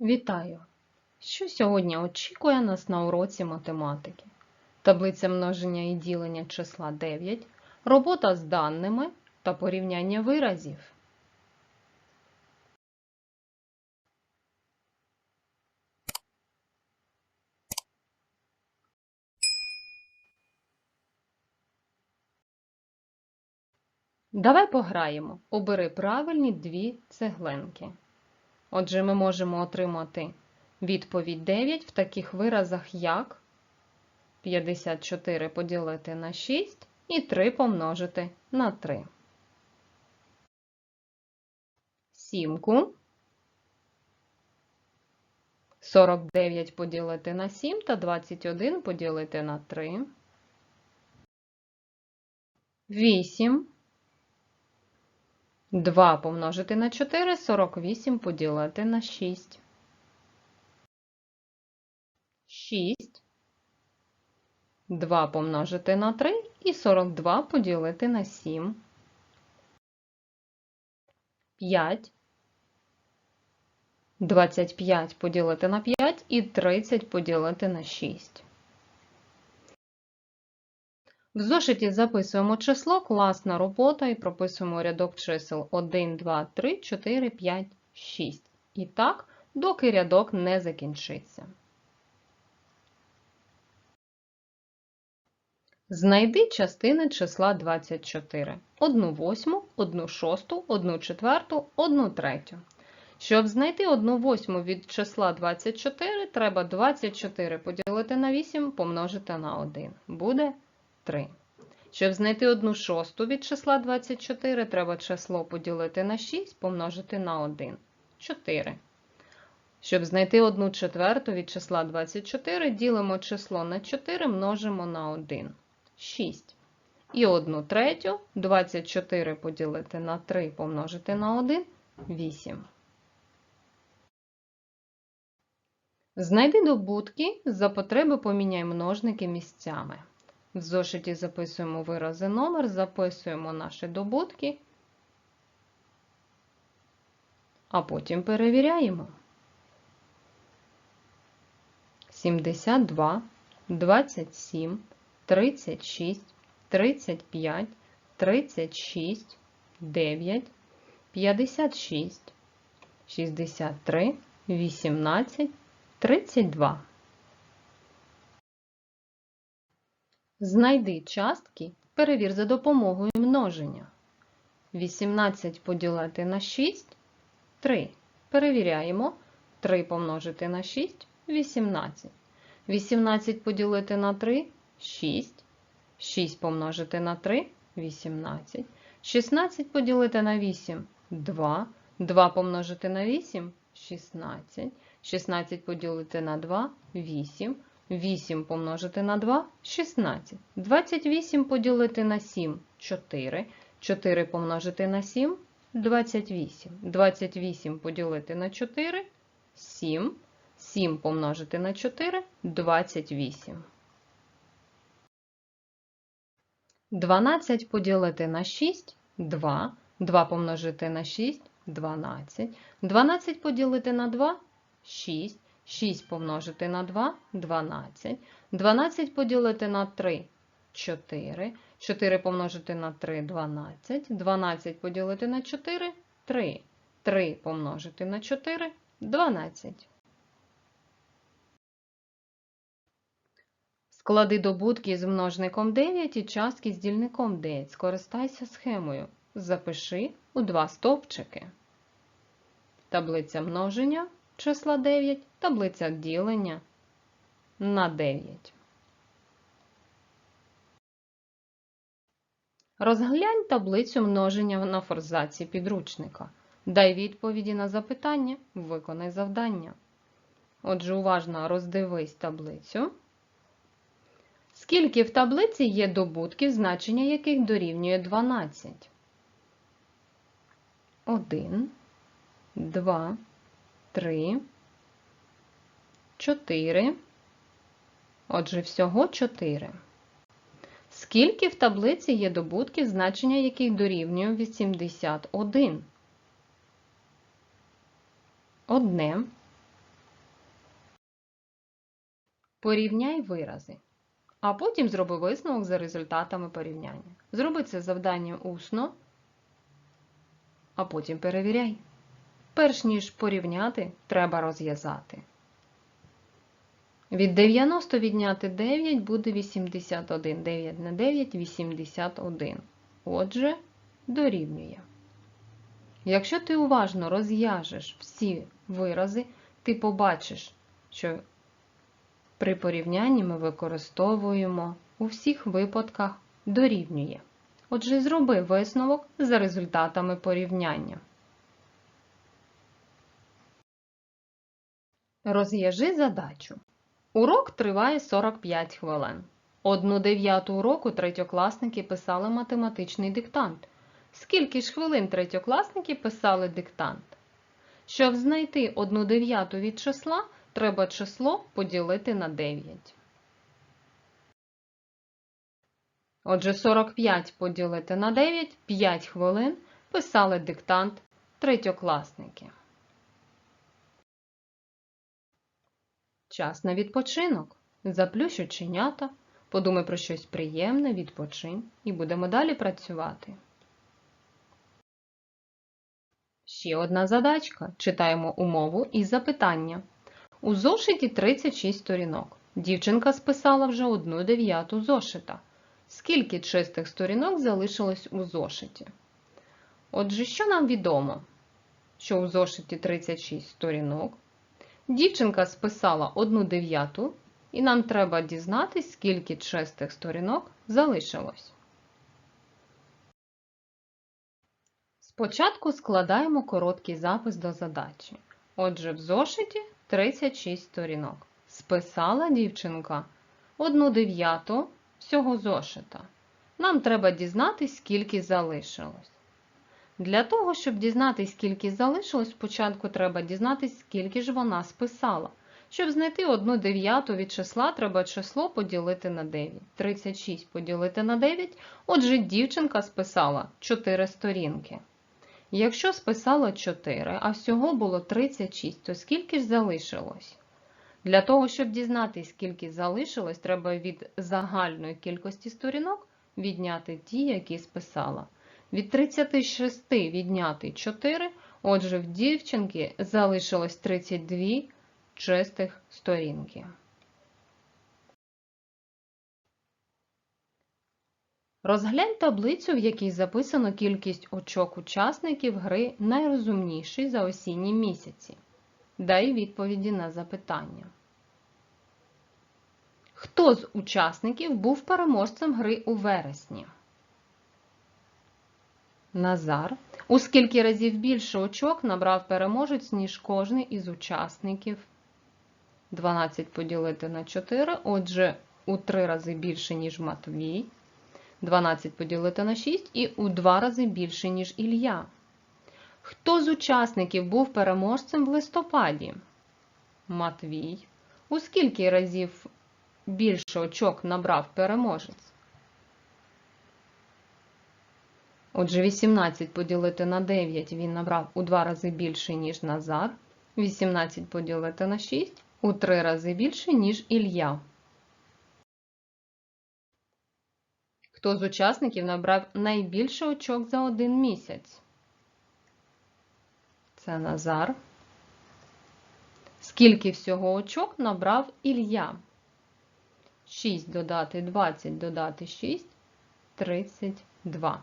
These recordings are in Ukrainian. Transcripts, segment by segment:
Вітаю! Що сьогодні очікує нас на уроці математики? Таблиця множення і ділення числа 9, робота з даними та порівняння виразів. Давай пограємо. Обери правильні дві цеглинки. Отже, ми можемо отримати відповідь 9 в таких виразах, як 54 поділити на 6 і 3 помножити на 3. Сімку. 49 поділити на 7 та 21 поділити на 3. 8. 2 помножити на 4, 48 поділити на 6. 6. 2 помножити на 3 і 42 поділити на 7. 5. 25 поділити на 5 і 30 поділити на 6. В зошиті записуємо число, класна робота і прописуємо рядок чисел 1, 2, 3, 4, 5, 6. І так, доки рядок не закінчиться. Знайди частини числа 24. 1 восьму, 1 шосту, 1 четверту, 1 третю. Щоб знайти 1 восьму від числа 24, треба 24 поділити на 8 помножити на 1. Буде 3. Щоб знайти 1 шосту від числа 24, треба число поділити на 6 помножити на 1. 4. Щоб знайти 1 четверту від числа 24, ділимо число на 4, множимо на 1. 6. І 1 третю 24 поділити на 3 помножити на 1 8. Знайди добутки, за потреби поміняй множники місцями. В зошиті записуємо вирази номер, записуємо наші добутки, а потім перевіряємо. 72, 27, 36, 35, 36, 9, 56, 63, 18, 32. Знайди частки, перевір за допомогою множення. 18 поділити на 6 3. Перевіряємо. 3 помножити на 6 18. 18 поділити на 3 6. 6 помножити на 3 18. 16 поділити на 8 2. 2 помножити на 8 16. 16 поділити на 2 8. 8 помножити на 2 16. 28 поділити на 7 4. 4 помножити на 7 28. 28 поділити на 4 7. 7 помножити на 4 28. 12 поділити на 6 2. 2 помножити на 6 12. 12 поділити на 2 6. 6 помножити на 2 12. 12 поділити на 3 4. 4 помножити на 3 12. 12 поділити на 4 3. 3 помножити на 4 12. Склади добутки з множником 9 і частки з дільником 9. Скористайся схемою. Запиши у два стовпчики. Таблиця множення числа 9, таблиця ділення на 9. Розглянь таблицю множення на форзаці підручника. Дай відповіді на запитання, виконай завдання. Отже, уважно роздивись таблицю. Скільки в таблиці є добутків, значення яких дорівнює 12? 1, 2, 3, 4. Отже, всього 4. Скільки в таблиці є добутків, значення яких дорівнює 81? Одне, Порівняй вирази. А потім зроби висновок за результатами порівняння. Зроби це завдання усно, а потім перевіряй. Перш ніж порівняти, треба розв'язати. Від 90 відняти 9 буде 81. 9 на 9 – 81. Отже, дорівнює. Якщо ти уважно розв'яжеш всі вирази, ти побачиш, що при порівнянні ми використовуємо у всіх випадках дорівнює. Отже, зроби висновок за результатами порівняння. Розв'яжи задачу. Урок триває 45 хвилин. Одну дев'яту уроку третьокласники писали математичний диктант. Скільки ж хвилин третьокласники писали диктант? Щоб знайти одну дев'яту від числа, треба число поділити на 9. Отже, 45 поділити на 9 – 5 хвилин писали диктант третьокласники. Час на відпочинок. Заплющ оченята, подумай про щось приємне, відпочинь і будемо далі працювати. Ще одна задачка. Читаємо умову і запитання. У зошиті 36 сторінок. Дівчинка списала вже одну дев'яту зошита. Скільки чистих сторінок залишилось у зошиті? Отже, що нам відомо? Що у зошиті 36 сторінок. Дівчинка списала одну дев'яту, і нам треба дізнатись, скільки чистих сторінок залишилось. Спочатку складаємо короткий запис до задачі. Отже, в зошиті 36 сторінок. Списала дівчинка одну дев'яту всього зошита. Нам треба дізнатись, скільки залишилось. Для того, щоб дізнатись, скільки залишилось, спочатку треба дізнатись, скільки ж вона списала. Щоб знайти одну дев'яту від числа, треба число поділити на 9. 36 поділити на 9, отже, дівчинка списала 4 сторінки. Якщо списала 4, а всього було 36, то скільки ж залишилось? Для того, щоб дізнатись, скільки залишилось, треба від загальної кількості сторінок відняти ті, які списала. Від 36 відняти 4, отже, в дівчинки залишилось 32 чистих сторінки. Розглянь таблицю, в якій записано кількість очок учасників гри найрозумніший за осінні місяці. Дай відповіді на запитання. Хто з учасників був переможцем гри у вересні? Назар. У скільки разів більше очок набрав переможець, ніж кожний із учасників? 12 поділити на 4, отже, у 3 рази більше, ніж Матвій. 12 поділити на 6 і у 2 рази більше, ніж Ілля. Хто з учасників був переможцем в листопаді? Матвій. У скільки разів більше очок набрав переможець? Отже, 18 поділити на 9 він набрав у 2 рази більше, ніж Назар. 18 поділити на 6 у 3 рази більше, ніж Ілля. Хто з учасників набрав найбільше очок за один місяць? Це Назар. Скільки всього очок набрав Ілля? 6 додати 20 додати 6 32.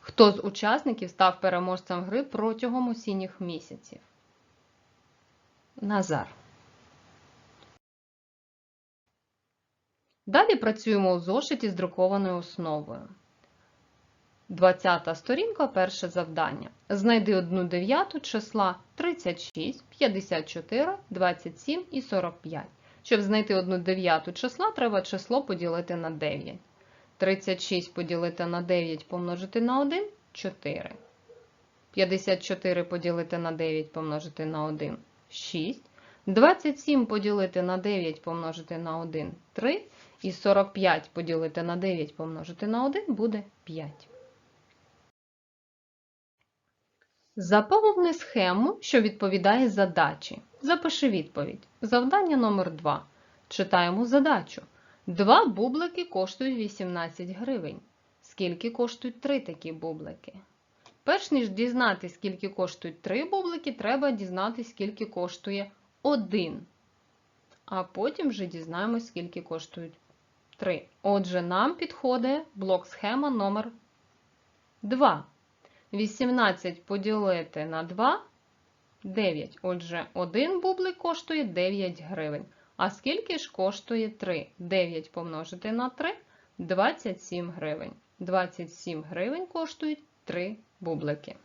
Хто з учасників став переможцем гри протягом осінніх місяців? Назар. Далі працюємо у зошиті з друкованою основою. 20 сторінка, перше завдання. Знайди одну дев'яту числа 36, 54, 27 і 45. Щоб знайти одну дев'яту числа, треба число поділити на 9. 36 поділити на 9 помножити на 1 4. 54 поділити на 9 помножити на 1 6. 27 поділити на 9 помножити на 1 3. І 45 поділити на 9 помножити на 1 буде 5. Заповни схему, що відповідає задачі. Запиши відповідь. Завдання номер 2. Читаємо задачу. Два бублики коштують 18 гривень. Скільки коштують три такі бублики? Перш ніж дізнатися, скільки коштують три бублики, треба дізнатися, скільки коштує один. А потім вже дізнаємось, скільки коштують три. Отже, нам підходить блок схема номер 2. 18 поділити на 2 9. Отже, один бублик коштує 9 гривень. А скільки ж коштує 3? 9 помножити на 3 27 гривень. 27 гривень коштують 3 бублики.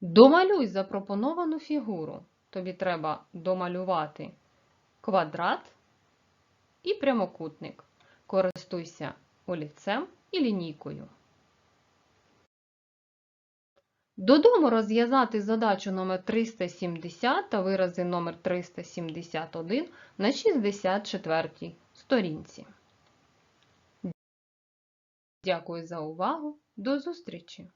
Домалюй запропоновану фігуру. Тобі треба домалювати квадрат і прямокутник. Користуйся олівцем і лінійкою. Додому розв'язати задачу номер 370 та вирази номер 371 на 64 сторінці. Дякую за увагу. До зустрічі!